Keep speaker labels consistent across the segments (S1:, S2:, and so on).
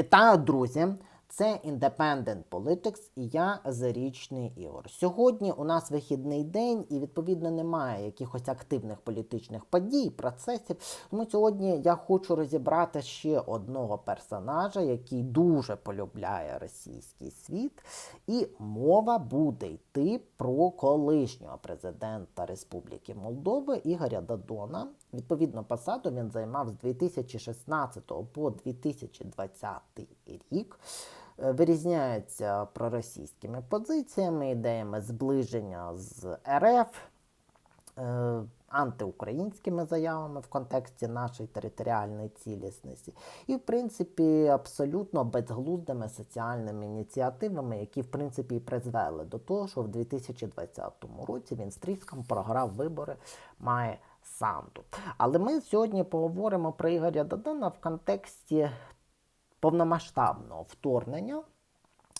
S1: Вітаю, друзі! Це Independent Politics і я Зарічний Ігор. Сьогодні у нас вихідний день, і відповідно немає якихось активних політичних подій, процесів. Тому сьогодні я хочу розібрати ще одного персонажа, який дуже полюбляє російський світ. І мова буде йти про колишнього президента Республіки Молдови Ігоря Дадона. Відповідно, посаду він займав з 2016 по 2020 рік. Е, Вирізняється проросійськими позиціями, ідеями зближення з РФ, е, антиукраїнськими заявами в контексті нашої територіальної цілісності, і, в принципі, абсолютно безглуздими соціальними ініціативами, які, в принципі, і призвели до того, що в 2020 році він з тріском програв вибори, має Санду. Але ми сьогодні поговоримо про Ігоря Дадона в контексті повномасштабного вторгнення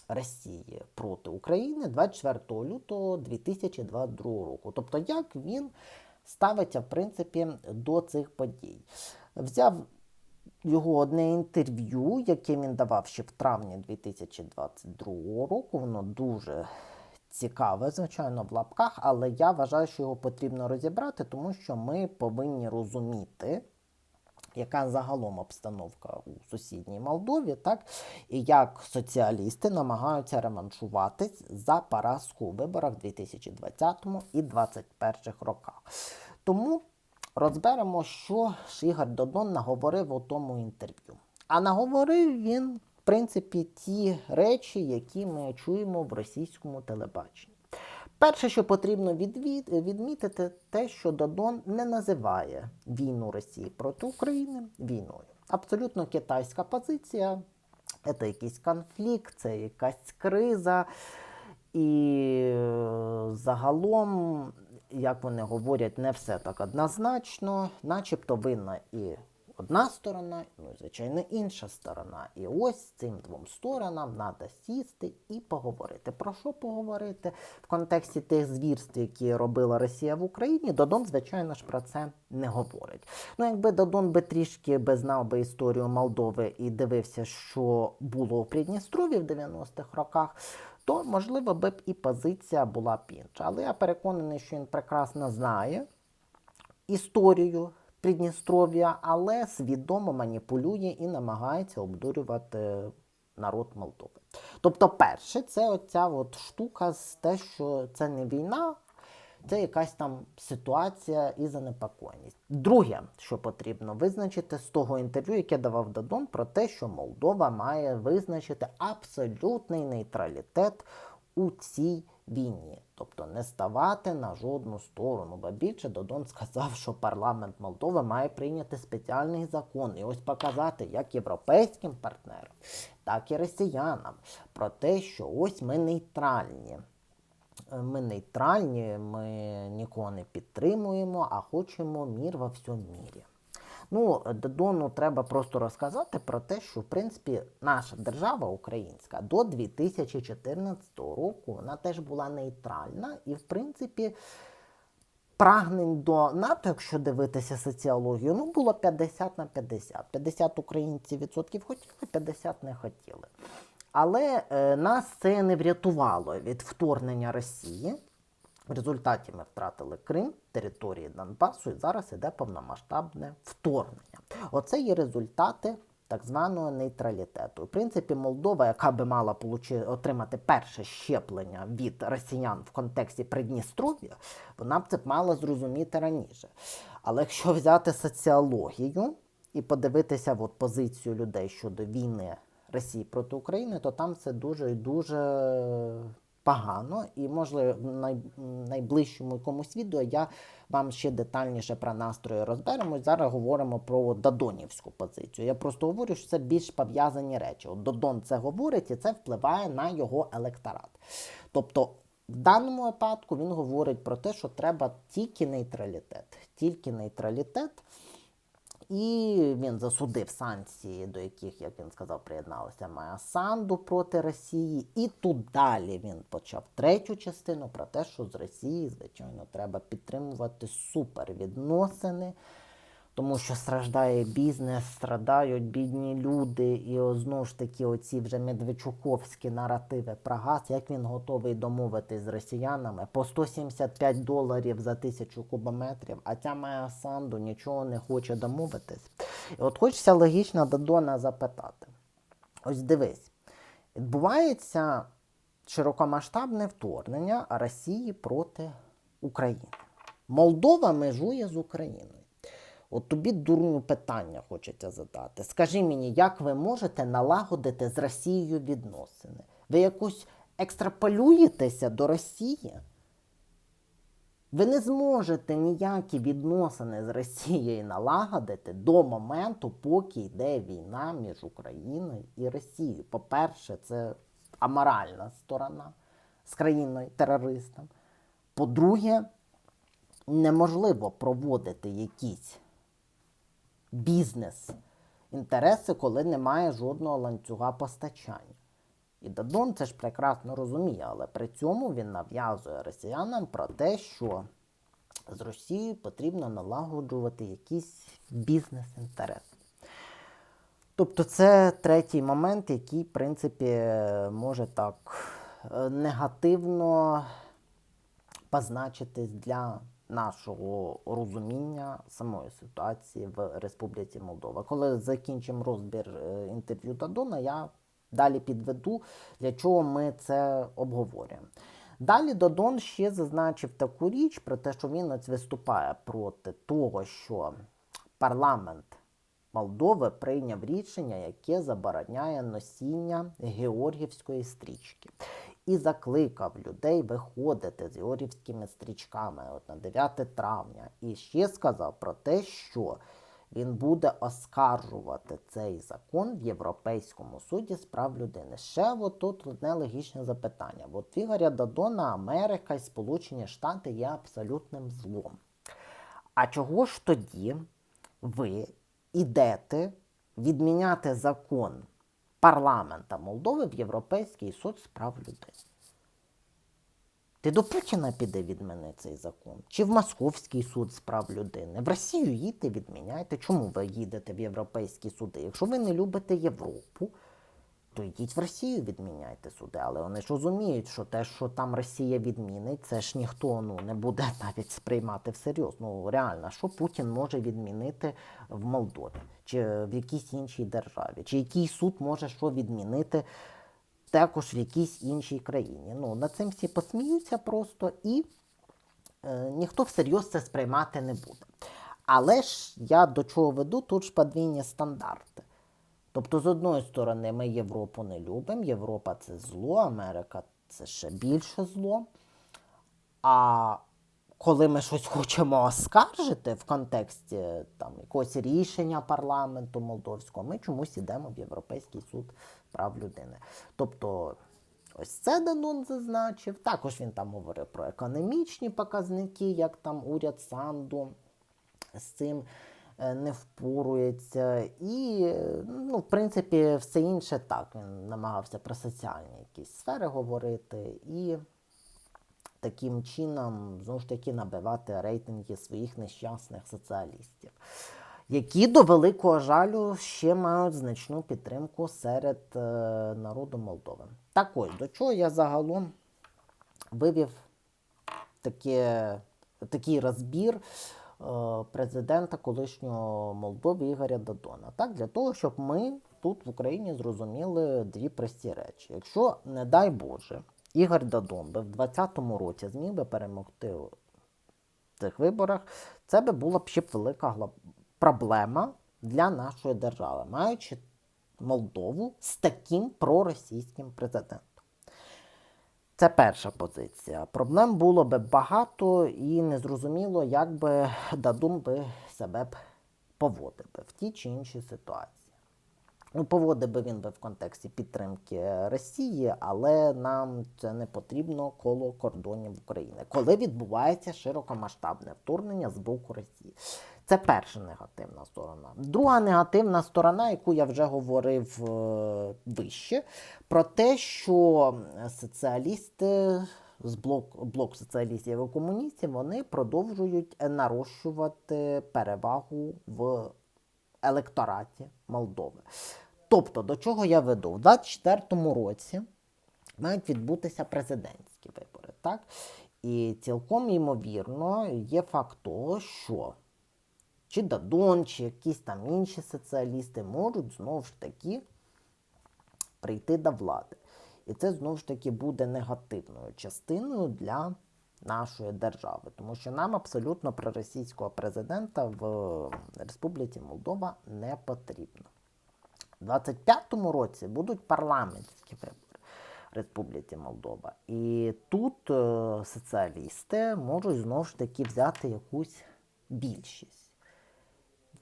S1: Росії проти України 24 лютого 2022 року. Тобто, як він ставиться в принципі до цих подій. Взяв його одне інтерв'ю, яке він давав ще в травні 2022 року. Воно дуже цікаве, звичайно, в лапках, але я вважаю, що його потрібно розібрати, тому що ми повинні розуміти яка загалом обстановка у сусідній Молдові, так і як соціалісти намагаються ремоншуватись за поразку у виборах 2020 і 2021 роках. Тому розберемо, що ж Ігор Додон наговорив у тому інтерв'ю. А наговорив він, принципі, ті речі, які ми чуємо в російському телебаченні. Перше, що потрібно відвід, відмітити, те, що Додон не називає війну Росії проти України війною. Абсолютно китайська позиція, це якийсь конфлікт, це якась криза. І е, загалом, як вони говорять, не все так однозначно, начебто винна і одна сторона, ну і звичайно інша сторона. І ось цим двом сторонам треба сісти і поговорити. Про що поговорити в контексті тих звірств, які робила Росія в Україні? Додон, звичайно ж, про це не говорить. Ну, якби Додон би трішки би знав би історію Молдови і дивився, що було у Придністрові в 90-х роках. То, можливо, би б і позиція була б інша. Але я переконаний, що він прекрасно знає історію Придністров'я, але свідомо маніпулює і намагається обдурювати народ Молдови. Тобто, перше, це оця от штука з те, що це не війна, це якась там ситуація і занепокоєність. Друге, що потрібно визначити з того інтерв'ю, яке давав Дадон, про те, що Молдова має визначити абсолютний нейтралітет у цій війні, тобто не ставати на жодну сторону. Ба більше Додон сказав, що парламент Молдови має прийняти спеціальний закон і ось показати як європейським партнерам, так і росіянам про те, що ось ми нейтральні. Ми нейтральні, ми нікого не підтримуємо, а хочемо мір во всьому мірі. Ну, Додону треба просто розказати про те, що в принципі наша держава українська до 2014 року вона теж була нейтральна і, в принципі, прагнень до НАТО, якщо дивитися соціологію, ну було 50 на 50. 50 українців відсотків хотіли, 50 не хотіли. Але е, нас це не врятувало від вторгнення Росії. В результаті ми втратили Крим, території Донбасу, і зараз іде повномасштабне вторгнення. Оце є результати так званого нейтралітету. В принципі, Молдова, яка би мала отримати перше щеплення від росіян в контексті Придністров'я, вона б це мала зрозуміти раніше. Але якщо взяти соціологію і подивитися от позицію людей щодо війни Росії проти України, то там це дуже і дуже погано, і можливо в най, найближчому якомусь відео я вам ще детальніше про настрої розберемо. Зараз говоримо про Дадонівську позицію. Я просто говорю, що це більш пов'язані речі. От Додон це говорить, і це впливає на його електорат. Тобто. В даному випадку він говорить про те, що треба тільки нейтралітет, тільки нейтралітет. І він засудив санкції, до яких, як він сказав, приєдналася Майя Санду проти Росії. І тут далі він почав третю частину про те, що з Росії, звичайно, треба підтримувати супервідносини. Тому що страждає бізнес, страдають бідні люди, і знову ж таки оці вже медведчуковські наративи про газ, як він готовий домовитись з росіянами по 175 доларів за тисячу кубометрів, а ця має санду нічого не хоче домовитись. І от хочеться логічно Дадона запитати. Ось дивись, відбувається широкомасштабне вторгнення Росії проти України. Молдова межує з Україною. От тобі дурню питання хочеться задати. Скажи мені, як ви можете налагодити з Росією відносини? Ви якось екстраполюєтеся до Росії? Ви не зможете ніякі відносини з Росією налагодити до моменту, поки йде війна між Україною і Росією. По-перше, це аморальна сторона з країною терористом. По-друге, неможливо проводити якісь бізнес-інтереси, коли немає жодного ланцюга постачання. І Дадон це ж прекрасно розуміє, але при цьому він нав'язує росіянам про те, що з Росією потрібно налагоджувати якісь бізнес-інтереси. Тобто це третій момент, який, в принципі, може так е, негативно позначитись для нашого розуміння самої ситуації в Республіці Молдова. Коли закінчимо розбір е, інтерв'ю Дадона, я далі підведу, для чого ми це обговорюємо. Далі Додон ще зазначив таку річ про те, що він ось виступає проти того, що парламент Молдови прийняв рішення, яке забороняє носіння георгівської стрічки. І закликав людей виходити з георгівськими стрічками от на 9 травня. І ще сказав про те, що він буде оскаржувати цей закон в Європейському суді з прав людини. Ще тут одне логічне запитання. От Ігоря Дадона Америка і Сполучені Штати є абсолютним злом. А чого ж тоді ви ідете відміняти закон парламента Молдови в Європейський суд з прав людини? Ти до Путіна піде від мене цей закон? Чи в Московський суд з прав людини? В Росію їдьте, відміняйте. Чому ви їдете в європейські суди? Якщо ви не любите Європу, то йдіть в Росію, відміняйте суди. Але вони ж розуміють, що те, що там Росія відмінить, це ж ніхто ну, не буде навіть сприймати всерйоз. Ну реально, що Путін може відмінити в Молдові, чи в якійсь іншій державі, чи який суд може що відмінити також в якійсь іншій країні. Ну, над цим всі посміються просто і е, ніхто всерйоз це сприймати не буде. Але ж я до чого веду, тут ж подвійні стандарти. Тобто, з одної сторони, ми Європу не любимо, Європа це зло, Америка це ще більше зло. А коли ми щось хочемо оскаржити в контексті там, якогось рішення парламенту молдовського, ми чомусь йдемо в Європейський суд прав людини. Тобто, ось це Данон зазначив. Також він там говорив про економічні показники, як там уряд Санду з цим не впорується. І, е, ну, в принципі, все інше так. Він намагався про соціальні якісь сфери говорити і таким чином знову ж таки набивати рейтинги своїх нещасних соціалістів, які до великого жалю ще мають значну підтримку серед е, народу Молдови. Так ось, до чого я загалом вивів таке, такий розбір е, президента колишнього Молдови Ігоря Дадона. Так, для того, щоб ми тут в Україні зрозуміли дві прості речі. Якщо, не дай Боже, Ігор Дадон би в 2020 році зміг би перемогти в цих виборах, це би була б ще велика проблема для нашої держави, маючи Молдову з таким проросійським президентом. Це перша позиція. Проблем було би багато і незрозуміло, як би Дадун би себе б поводив би в тій чи іншій ситуації. Ну, поводив би він би в контексті підтримки Росії, але нам це не потрібно коло кордонів України, коли відбувається широкомасштабне вторгнення з боку Росії. Це перша негативна сторона. Друга негативна сторона, яку я вже говорив е, вище, про те, що соціалісти з блок, блок соціалістів і комуністів, вони продовжують нарощувати перевагу в електораті Молдови. Тобто, до чого я веду? У 2024 році мають відбутися президентські вибори, так? І цілком ймовірно є факт того, що чи Дадон, чи якісь там інші соціалісти можуть знову ж таки прийти до влади. І це знову ж таки буде негативною частиною для нашої держави, тому що нам абсолютно проросійського президента в Республіці Молдова не потрібно. У 25-му році будуть парламентські вибори Республіці Молдова. І тут е, соціалісти можуть знову ж таки взяти якусь більшість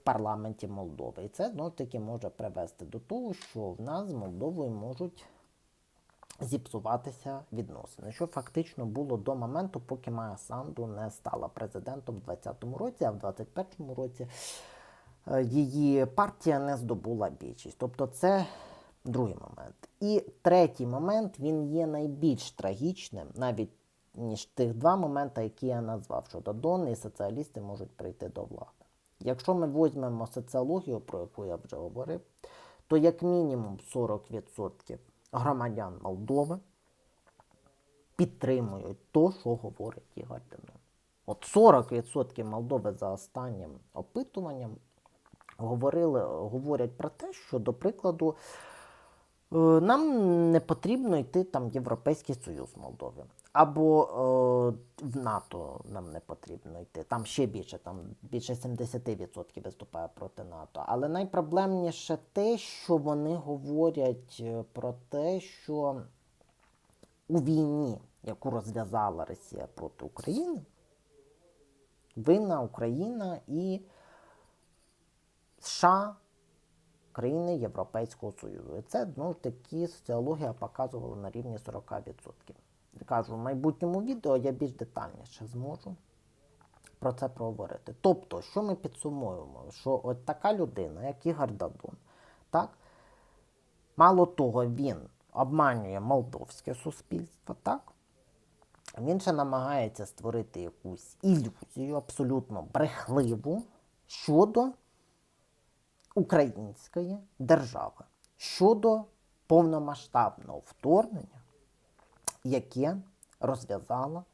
S1: парламенті Молдови. І це знову таки може привести до того, що в нас з Молдовою можуть зіпсуватися відносини, що фактично було до моменту, поки Майя Санду не стала президентом в 2020 році, а в 2021 році е, її партія не здобула більшість. Тобто це другий момент. І третій момент він є найбільш трагічним, навіть ніж тих два моменти, які я назвав, що Додон і соціалісти можуть прийти до влади. Якщо ми візьмемо соціологію, про яку я вже говорив, то як мінімум 40% громадян Молдови підтримують то, що говорить Ігор Дадон. От 40% Молдови за останнім опитуванням говорили, говорять про те, що, до прикладу, е, нам не потрібно йти там в Європейський Союз Молдови. Або е, в НАТО нам не потрібно йти. Там ще більше, там більше 70% виступає проти НАТО. Але найпроблемніше те, що вони говорять е, про те, що у війні, яку розв'язала Росія проти України, винна Україна і США, країни Європейського Союзу. І це знову ж таки соціологія показувала на рівні 40%. Кажу, в майбутньому відео я більш детальніше зможу про це проговорити. Тобто, що ми підсумуємо? Що от така людина, як Ігор Дадон, так, мало того, він обманює молдовське суспільство, так? Він ще намагається створити якусь ілюзію, абсолютно брехливу щодо української держави, щодо повномасштабного вторгнення, яке розв'язала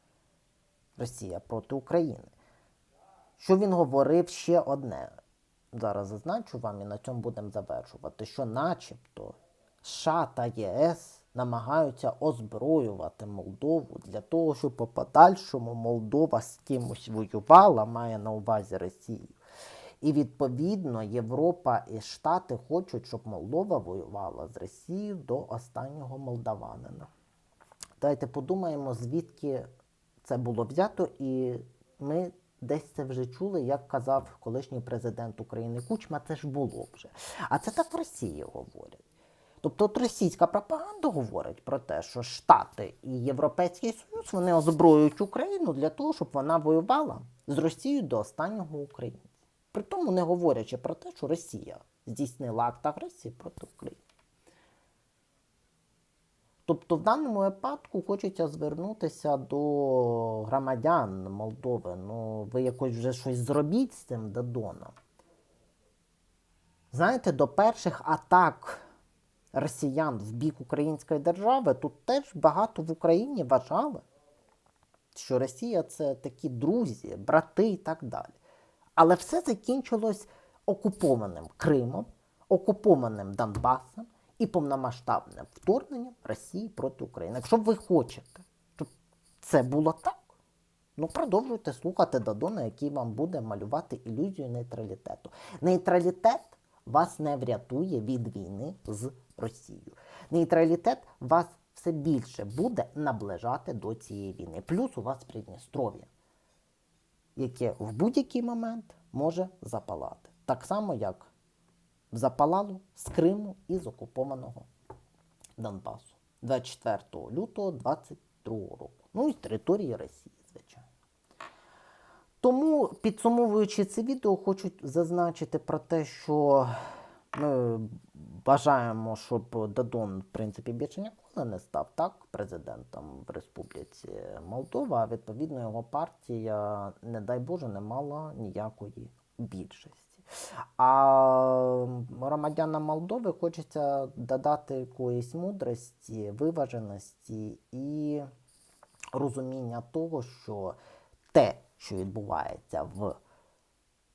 S1: Росія проти України. Що він говорив ще одне. Зараз зазначу вам і на цьому будемо завершувати, що начебто США та ЄС намагаються озброювати Молдову для того, щоб по подальшому Молдова з кимось воювала, має на увазі Росію. І відповідно Європа і Штати хочуть, щоб Молдова воювала з Росією до останнього молдаванина. Давайте подумаємо, звідки це було взято, і ми десь це вже чули, як казав колишній президент України Кучма, це ж було вже. А це так в Росії говорять. Тобто от російська пропаганда говорить про те, що Штати і Європейський Союз вони озброюють Україну для того, щоб вона воювала з Росією до останнього українця. При тому не говорячи про те, що Росія здійснила акт агресії проти України. Тобто в даному випадку хочеться звернутися до громадян Молдови. Ну, ви якось вже щось зробіть з цим Дадоном. Знаєте, до перших атак росіян в бік української держави тут теж багато в Україні вважали, що Росія це такі друзі, брати і так далі. Але все закінчилось окупованим Кримом, окупованим Донбасом і повномасштабним вторгненням Росії проти України. Якщо ви хочете, щоб це було так, ну продовжуйте слухати Дадона, який вам буде малювати ілюзію нейтралітету. Нейтралітет вас не врятує від війни з Росією. Нейтралітет вас все більше буде наближати до цієї війни. Плюс у вас Придністров'я, яке в будь-який момент може запалати. Так само, як запалало з Криму і з окупованого Донбасу 24 лютого 2022 року. Ну і з території Росії, звичайно. Тому, підсумовуючи це відео, хочу зазначити про те, що ми Бажаємо, щоб Дадон, в принципі, більше ніколи не став так президентом в Республіці Молдова. А відповідно, його партія, не дай Боже, не мала ніякої більшості. А громадянам Молдови хочеться додати якоїсь мудрості, виваженості і розуміння того, що те, що відбувається в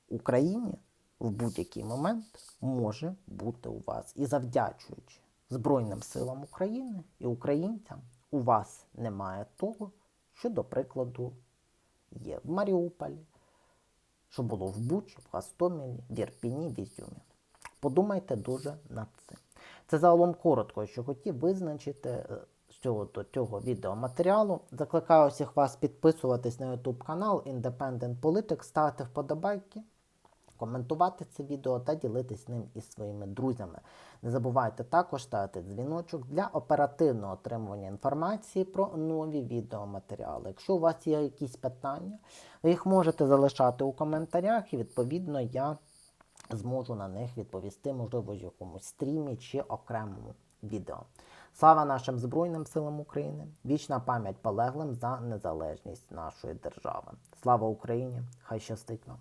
S1: Україні в будь-який момент може бути у вас. І завдячуючи Збройним силам України і українцям, у вас немає того, що, до прикладу, є в Маріуполі, що було в Бучі, в Гастомілі, в Ірпіні, в Ізюмі. Подумайте дуже над цим. Це загалом коротко, що хотів визначити е, з цього до цього відеоматеріалу. Закликаю всіх вас підписуватись на YouTube канал Independent Politics, ставити вподобайки, коментувати це відео та ділитись ним із своїми друзями. Не забувайте також ставити дзвіночок для оперативного отримування інформації про нові відеоматеріали. Якщо у вас є якісь питання, ви їх можете залишати у коментарях, і відповідно я зможу на них відповісти, можливо, в якомусь стрімі чи окремому відео. Слава нашим Збройним силам України! Вічна пам'ять полеглим за незалежність нашої держави. Слава Україні! Хай щастить вам!